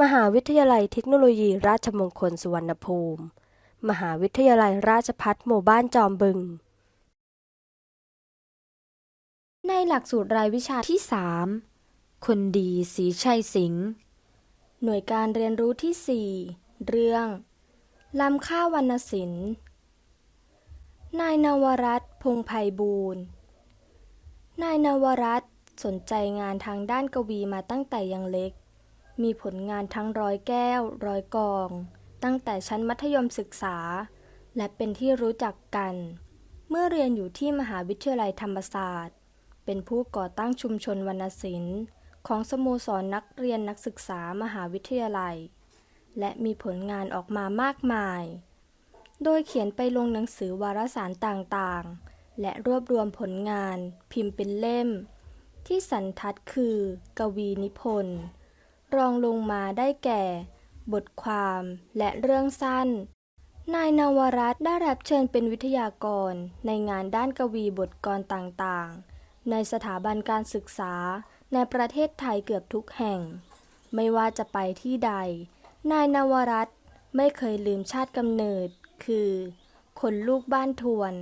มหาวิทยาลัยเทคโนโลยีราชมงคลสุวรรณภูมิ มหาวิทยาลัยราชภัฏหมู่บ้านจอมบึง ในหลักสูตรรายวิชาที่ 3 คนดีสีชัยสิงห์ หน่วยการเรียนรู้ที่ 4 เรื่องลำข้าววรรณศิลป์ นายนวรัตน์พงษ์ไพบูลย์นายนวรัตน์สนใจงานทางด้านกวีมาตั้งแต่ยังเล็ก มีผลงานทั้งร้อยแก้ว ร้อยกอง ตั้งแต่ชั้นมัธยมศึกษา และเป็นที่รู้จักกัน เมื่อเรียนอยู่ที่มหาวิทยาลัยธรรมศาสตร์ เป็นผู้ก่อตั้งชุมชนวรรณศิลป์ ของสโมสรนักเรียนนักศึกษามหาวิทยาลัย และมีผลงานออกมามากมาย โดยเขียนไปลงหนังสือวารสารต่างๆ และรวบรวมผลงาน พิมพ์เป็นเล่ม ที่สันทัดคือ กวีนิพนธ์ รองลงมาได้แก่ บทความและเรื่องสั้น นายนวรัตได้รับเชิญเป็นวิทยากรในงานด้านกวีบทกรต่างๆ ในสถาบันการศึกษาในประเทศไทยเกือบทุกแห่ง ไม่ว่าจะไปที่ใด นายนวรัตไม่เคยลืมชาติกำเนิด คือ คนลูกบ้านทวน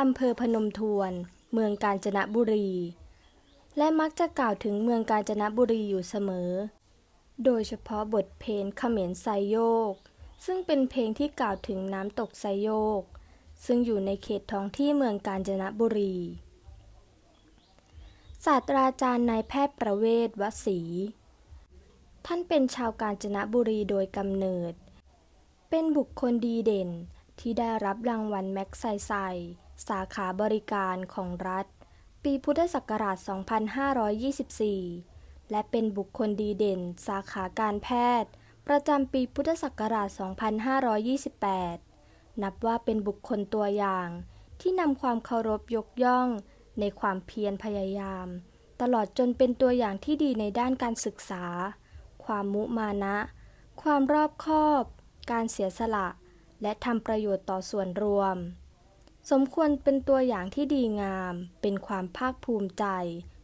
อำเภอพนมทวน เมืองกาญจนบุรี และมักจะกล่าวถึงเมืองกาญจนบุรีอยู่เสมอ โดยเฉพาะบทเพลงเขมรไซโยก ซึ่งเป็นเพลงที่กล่าวถึงน้ำตกไซโยก ซึ่งอยู่ในเขตท้องที่เมืองกาญจนบุรี ศาสตราจารย์นายแพทย์ประเวศวสี ท่านเป็นชาวกาญจนบุรีโดยกำเนิด เป็นบุคคลดีเด่นที่ได้รับรางวัลแม็กไซไซ สาขาบริการของรัฐ ปีพุทธศักราช 2524 และเป็นบุคคลดีเด่น สาขาการแพทย์ ประจำปีพุทธศักราช 2528 นับว่าเป็นบุคคลตัวอย่าง ที่นำความเคารพยกย่อง ในความเพียรพยายาม ตลอดจนเป็นตัวอย่างที่ดีในด้านการศึกษา ความมุมานะ ความรอบคอบ การเสียสละ และทำประโยชน์ต่อส่วนรวม สมควรเป็นตัวอย่างที่ดีงาม เป็นความภาคภูมิใจ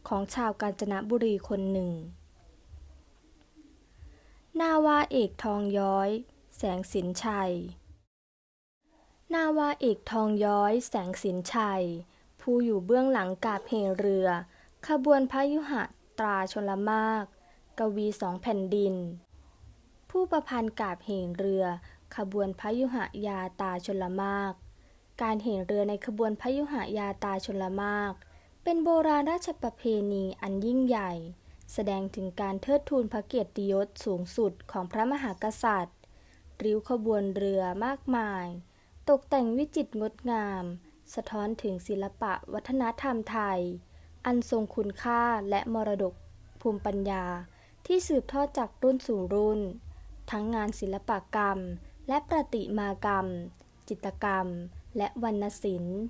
ของชาวกาญจนบุรีคนหนึ่ง นาวาเอกทองย้อย แสงสินชัย นาวาเอกทองย้อย แสงสินชัย ผู้อยู่เบื้องหลังกาบเหเรือ ขบวนพยุหะตราชลมาก กวีสองแผ่นดิน ผู้ประพันธ์กาบเหเรือ ขบวนพยุหยาตาชลมาก การเหเรือในขบวนพยุหยาตาชลมาก เป็นโบราณราชประเพณีอันยิ่งใหญ่ แสดงถึงการเทิดทูนพระเกียรติยศสูงสุดของพระมหากษัตริย์ ริ้วขบวนเรือมากมาย ตกแต่งวิจิตรงดงาม สะท้อนถึงศิลปะวัฒนธรรมไทย อันทรงคุณค่าและมรดกภูมิปัญญาที่สืบทอดจากรุ่นสู่รุ่น ทั้งงานศิลปกรรม และประติมากรรม จิตรกรรม และวรรณศิลป์